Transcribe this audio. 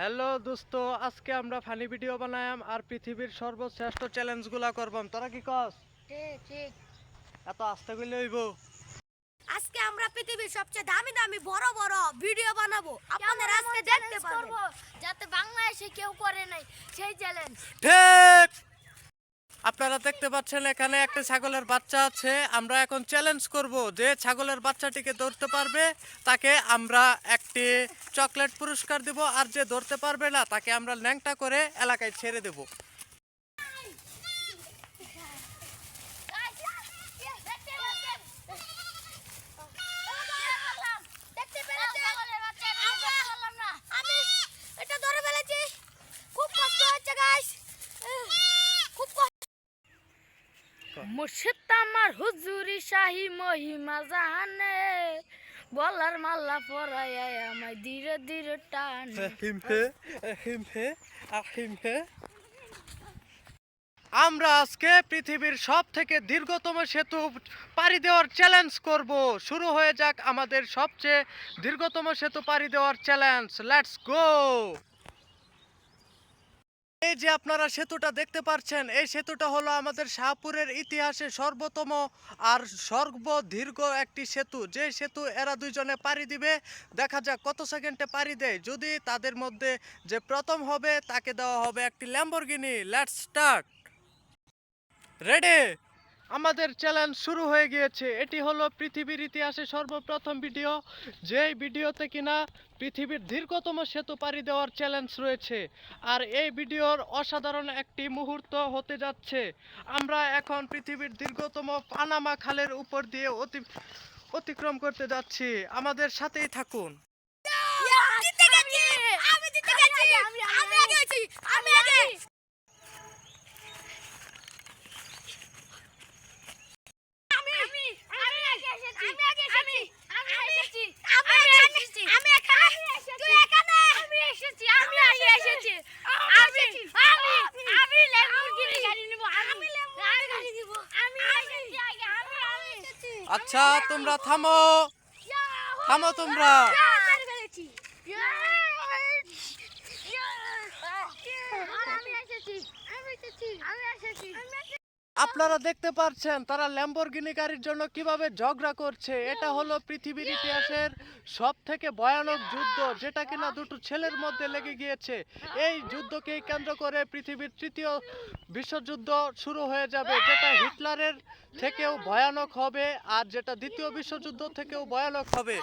Hello দোস্ত আজকে আমরা ফানি ভিডিও বানায়াম আর পৃথিবীর সর্বশ্রেষ্ঠ চ্যালেঞ্জগুলা করবাম। তোরা কি কস? ঠিক ঠিক এত আস্তে কইলে হইব। আজকে আমরা পৃথিবীর সবচেয়ে দামি দামি বড় বড় ভিডিও বানাবো। আপনারা আজকে দেখতে পারব যাতে বাংলাদেশে কেউ করে নাই সেই চ্যালেঞ্জ ঠিক। আপনারা দেখতে পাচ্ছেন এখানে একটা ছাগলের বাচ্চা আছে। আমরা এখন চ্যালেঞ্জ করব যে ছাগলের বাচ্চাটিকে ধরতে পারবে তাকে আমরা একটি চকলেট পুরস্কার দেব আর যে ধরতে পারবে না, তাকে আমরা ল্যাংটা করে এলাকায় ছেড়ে দেব। মুর্শিদ আমার হুজুরি শাহী মহিমা জানে বলার মাল্লা পরাই আমায়, ধীরে ধীরে টান। হিমহে আমরা আজকে পৃথিবীর সব থেকে দীর্ঘতম সেতু পাড়ি দেওয়ার চ্যালেঞ্জ করব। শুরু হয়ে যাক আমাদের সবচেয়ে দীর্ঘতম সেতু পাড়ি দেওয়ার চ্যালেঞ্জ লেটস গো এই যে আপনারা সেতুটা দেখতে পাচ্ছেন এই সেতুটা হলো আমাদের শাহপুরের ইতিহাসে সর্বতম আর সর্বদীর্ঘ একটি সেতু। যে সেতু এরা দুইজনে পাড়ি দিবে, দেখা যাক কত সেকেন্ডে পাড়ি দেয়। যদি তাদের মধ্যে যে প্রথম হবে, তাকে দেওয়া হবে একটি ল্যাম্বরগিনি লেটস স্টার্ট রেডি আমাদের চ্যালেঞ্জ শুরু হয়ে গিয়েছে এটি হলো পৃথিবীর ইতিহাসে সর্বপ্রথম ভিডিও যেই ভিডিওতে কিনা পৃথিবীর দীর্ঘতম সেতু পাড়ি দেওয়ার চ্যালেঞ্জ রয়েছে আর এই ভিডিওর অসাধারণ একটি মুহূর্ত হতে যাচ্ছে আমরা এখন পৃথিবীর দীর্ঘতম পানামা খালের উপর দিয়ে অতি অতিক্রম করতে যাচ্ছি আমাদের সাথেই থাকুন আচ্ছা তোমরা থামো থামো তোমরা আপনারা দেখতে পাচ্ছেন তারা ল্যাম্বরগিনি গাড়ির জন্য কীভাবে ঝগড়া করছে। এটা হলো পৃথিবীর ইতিহাসের সব থেকে ভয়ানক যুদ্ধ, যেটা কিনা দুটো ছেলের মধ্যে লেগে গিয়েছে। এই যুদ্ধকে কেন্দ্র করে পৃথিবীর তৃতীয় বিশ্বযুদ্ধ শুরু হয়ে যাবে, যেটা হিটলারের থেকেও ভয়ানক হবে আর যেটা দ্বিতীয় বিশ্বযুদ্ধ থেকেও ভয়ানক হবে।